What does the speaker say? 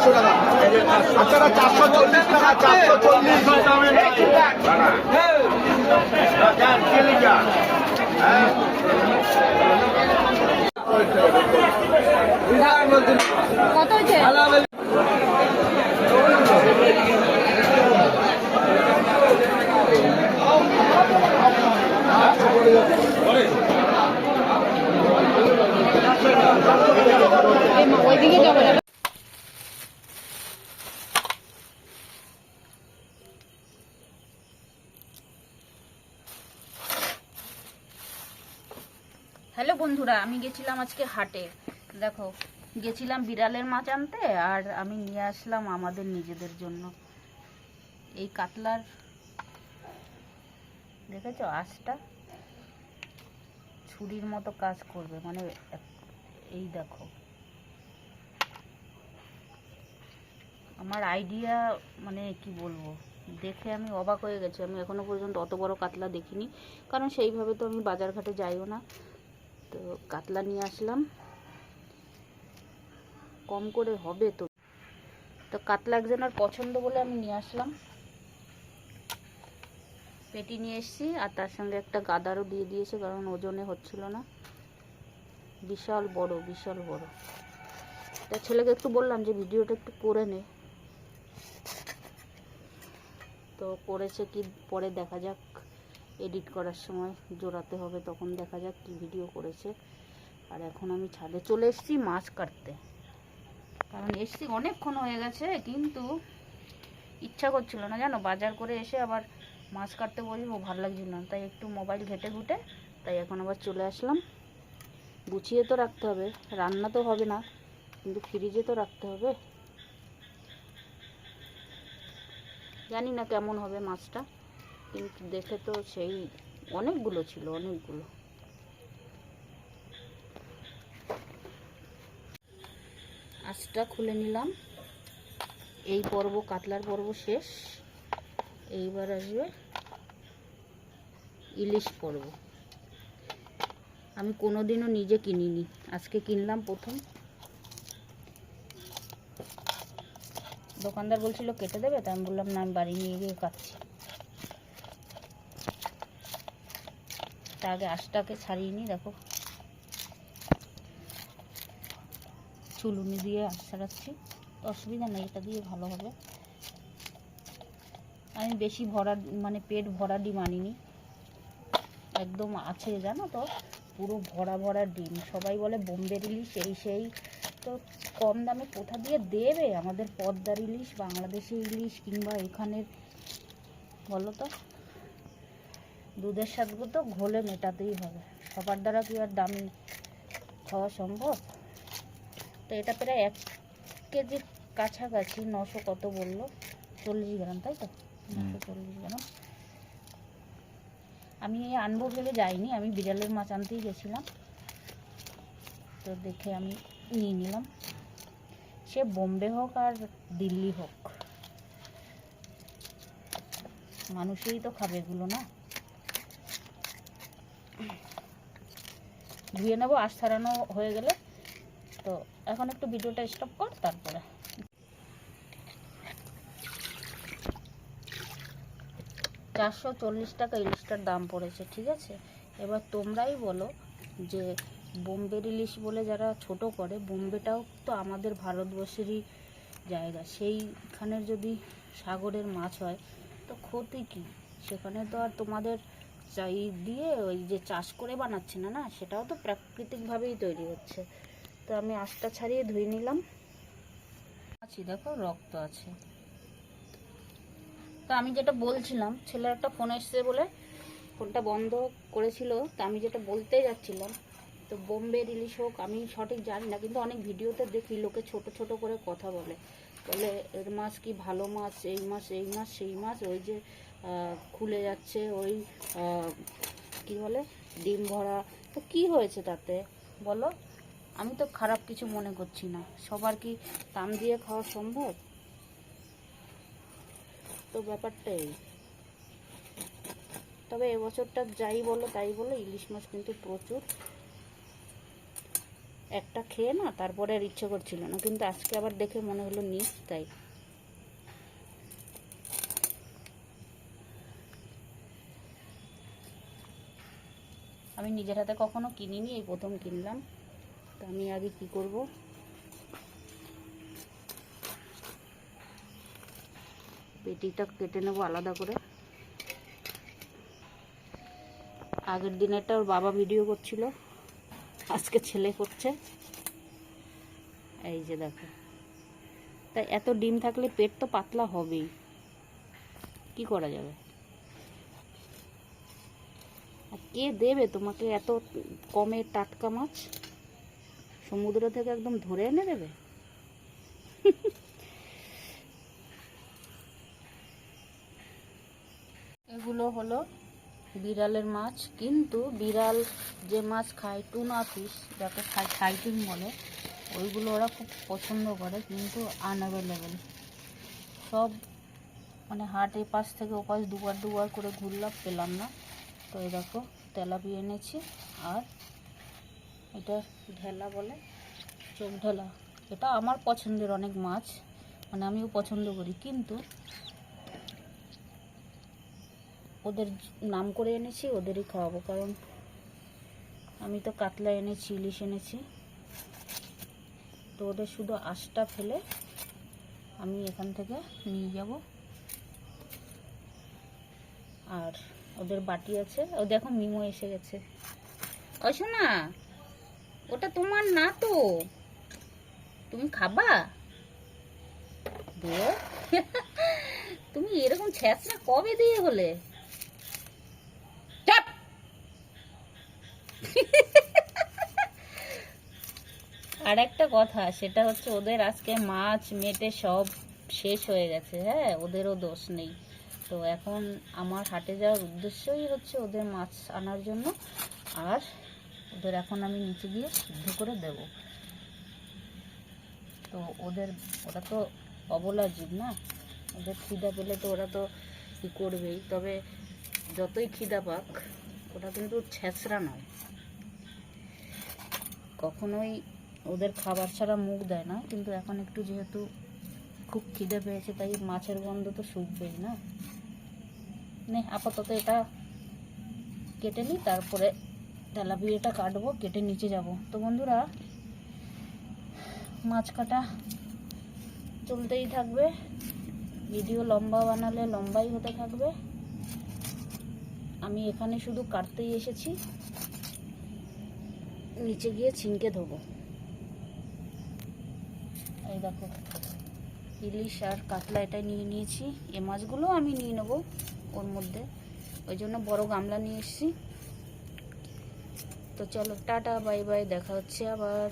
চারশো টাকা। আচ্ছা চারশো চল্লিশ টাকা চারশো চল্লিশ। কত হয়েছে? হ্যালো বন্ধুরা, আমি গেছিলাম আজকে হাটে। দেখো, গেছিলাম বিড়ালের মাছ আনতে আর আমি নিয়ে আসলাম আমাদের নিজেদের জন্য। এই কাতলার, দেখেছ, আঁশটা? ছুরির মতো কাজ করবে মানে এই দেখো। আমার আইডিয়া মানে কি বলব, দেখে আমি অবাক হয়ে গেছি। আমি এখনও পর্যন্ত অত বড় কাতলা দেখিনি, কারণ সেইভাবে তো আমি বাজার ঘাটে যাইও না। তো কাতলা নিয়ে আসলাম। কম করে হবে তো। তো কাতলা একজনের পছন্দ বলে আমি নিয়ে আসলাম। পেটি নিয়ে এসেছি আর তার সঙ্গে একটা গাদারও দিয়ে দিয়েছে কারণ ওজনে হচ্ছিল না। বিশাল বড় বিশাল বড়। তা ছেলেকে একটু বললাম যে ভিডিওটা একটু করে নে। তো করেছে কি পরে দেখা যাক। এডিট করার সময় জোড়াতে হবে, তখন দেখা যাক কি ভিডিও করেছে। আর এখন আমি ছাদে চলে এসেছি মাছ কাটতে। কারণ এসছি অনেকক্ষণ হয়ে গেছে, কিন্তু ইচ্ছা করছিল না জানো, বাজার করে এসে আবার মাছ কাটতে বসবো, ভালো লাগছিল না। তাই একটু মোবাইল ঘেটে ঘুটে, তাই এখন আবার চলে আসলাম। গুছিয়ে তো রাখতে হবে, রান্না তো হবে না, কিন্তু ফ্রিজে তো রাখতে হবে। জানি না কেমন হবে মাছটা। কিন্তু দেখে তো সেই অনেকগুলো ছিল, অনেকগুলো। আঁচটা খুলে নিলাম। এই পর্ব, কাতলার পর্ব শেষ। এইবার আসবে ইলিশ পর্ব। আমি কোনোদিনও নিজে কিনিনি, আজকে কিনলাম প্রথম। দোকানদার বলছিল কেটে দেবে তা আমি বললাম, না, আমি বাড়ি নিয়ে গিয়ে কাটছি। তার আগে আঁশটাকে ছাড়িয়ে নিই, দেখো। চুলুনি দিয়ে আঁশ ছাড়াচ্ছি। অসুবিধা নেই, এটা দিয়ে ভালো হবে। আমি বেশি ভরা মানে পেট ভরা ডিম আনিনি। একদম আছে, জানো তো? পুরো ভরা ভরা ডিম। সবাই বলে বোম্বের ইলিশ এই সেই। তো কম দামে কোথা দিয়ে দেবে? আমাদের পদ্মার ইলিশ, বাংলাদেশি ইলিশ, কিংবা এখানের, বলো তো? দুধের স্বাদগুলো তো ঘোলে মেটাতেই হবে। সবার দ্বারা কি আর দামি খাওয়া সম্ভব? তো এটা প্রায় এক কেজি কাছাকাছি নশো কত বলল? চল্লিশ গ্রাম তাই তো? নশো চল্লিশ গ্রাম। আমি এই আনব ভেবে যাইনি আমি বিড়ালের মাছ আনতেই গেছিলাম। তো দেখে আমি নিয়ে নিলাম। সে বোম্বে হোক আর দিল্লি হোক। মানুষেই তো খাবে এগুলো না? ধুয়ে নেব, আশ ছাড়ানো হয়ে গেলে। তো এখন একটু ভিডিওটা স্টপ কর, তারপরে। চারশো চল্লিশ টাকা ইলিশটার দাম পড়েছে, ঠিক আছে? এবার তোমরাই বলো যে বোম্বের ইলিশ বলে যারা ছোট করে, বোম্বেটাও তো আমাদের ভারতবর্ষেরই জায়গা। সেইখানের যদি সাগরের মাছ হয়, তো ক্ষতি কী? সেখানে তো আর তোমাদের চাই দিয়ে ওই যে চাষ করে বানাচ্ছে না না? সেটাও তো প্রাকৃতিকভাবেই তৈরি হচ্ছে। তো আমি আঁশটা ছাড়িয়ে ধুয়ে নিলাম। আছি, দেখো, রক্ত আছে। তো আমি যেটা বলছিলাম ছেলের একটা ফোন এসছে বলে ফোনটা বন্ধ করেছিল, তো আমি যেটা বলতে যাচ্ছিলাম, তো বোম্বে ইলিশ হোক, আমি সঠিক জানি না, কিন্তু অনেক ভিডিওতে দেখি, লোকে ছোট ছোট করে কথা বলে। বলে, এর মাছ কি ভালো মাছ? এই মাছ এই মাছ, সেই মাছ? ওই যে খুলে যাচ্ছে ওই কি বলে, ডিম ভরা। তো কি হয়েছে তাতে? বলো। আমি তো খারাপ কিছু মনে করছি না। সবার কি দাম দিয়ে খাওয়া সম্ভব? তো ব্যাপারটা এই। তবে এবছরটা যাই বলো, তাই বলো, ইলিশ মাছ কিন্তু প্রচুর। একটা খেয়ে না, তারপরে আর ইচ্ছে করছিল না। কিন্তু আজকে আবার দেখে মনে হলো নি তাই। আমি নিজের হাতে কখনো কিনিনি, এই প্রথম কিনলাম। তো আমি আগে কি করব? পেটিটা কেটে নেব আলাদা করে। আগের দিনেরটা ওর বাবা ভিডিও করছিল। আজকে ছেলে করছে। এই যে দেখো। তাই এত ডিম থাকলে পেট তো পাতলা হবেই। কি করা যাবে? আর কে দেবে তোমাকে এত কমে টাটকা মাছ? সমুদ্র থেকে একদম ধরে এনে দেবে? এগুলো হলো বিড়ালের মাছ, কিন্তু বিড়াল যে মাছ খায়, টুনা ফিশ যাকে খায় সাইটিং বলে, ওইগুলো ওরা খুব পছন্দ করে, কিন্তু আনঅ্যাভেলেবেল সব মানে হাট পাশ থেকে ও পাশ দুবার দুবার করে ঘুরলাম, পেলাম না। তো এই দেখো তেলাপি এনেছি, আর এটা ঢেলা বলে, চোখ ঢেলা। এটা আমার পছন্দের অনেক মাছ মানে আমিও পছন্দ করি, কিন্তু ওদের নাম করে এনেছি, ওদেরই খাওয়াবো, কারণ আমি তো কাতলা এনেছি, ইলিশ এনেছি। তো ওদের শুধু আঁশটা ফেলে আমি এখান থেকে নিয়ে যাব। আর ওদের বাটি আছে। ও দেখো, মিমো এসে গেছে। ওই শোনা ওটা তোমার না তো। তুমি খাবা? তুমি এরকম ছ্যাঁচড়া কবে দিয়ে হলে? আর একটা কথা, সেটা হচ্ছে ওদের আজকে মাছ মেটে সব শেষ হয়ে গেছে। হ্যাঁ ওদেরও দোষ নেই। তো এখন আমার হাটে যাওয়ার উদ্দেশ্যই হচ্ছে ওদের মাছ আনার জন্য। আর ওদের এখন আমি নিচে গিয়ে সিদ্ধ করে দেব। তো ওদের, ওরা তো অবলা জীব না? ওদের খিদা পেলে তো ওরা তো ই করবেই? তবে যতই খিদা পাক ওরা কিন্তু ছেঁচড়া নয়। কখনোই ওদের খাবার ছাড়া মুখ দেয় না, কিন্তু এখন একটু যেহেতু খুব খিদে পেয়েছে, তাই মাছের গন্ধ তো শুকবেই না। নে, আপাতত এটা কেটে নিই, তারপরে তেলাপিয়াটা কাটবো, কেটে নিচে যাব। তো বন্ধুরা, মাছ কাটা চলতেই থাকবে। ভিডিও লম্বা বানালে লম্বাই হতে থাকবে। আমি এখানে শুধু কাটতেই এসেছি। নিচে গিয়ে ছিনকে ধোবো। এই দেখো, ইলিশ আর কাতলা এটা নিয়ে নিয়েছি। এ মাছগুলো আমি নিয়ে নেব ওর মধ্যে। ওই জন্য বড় গামলা নিয়ে এসেছি। তো চলো, টাটা, বাই বাই, দেখা হচ্ছে আবার।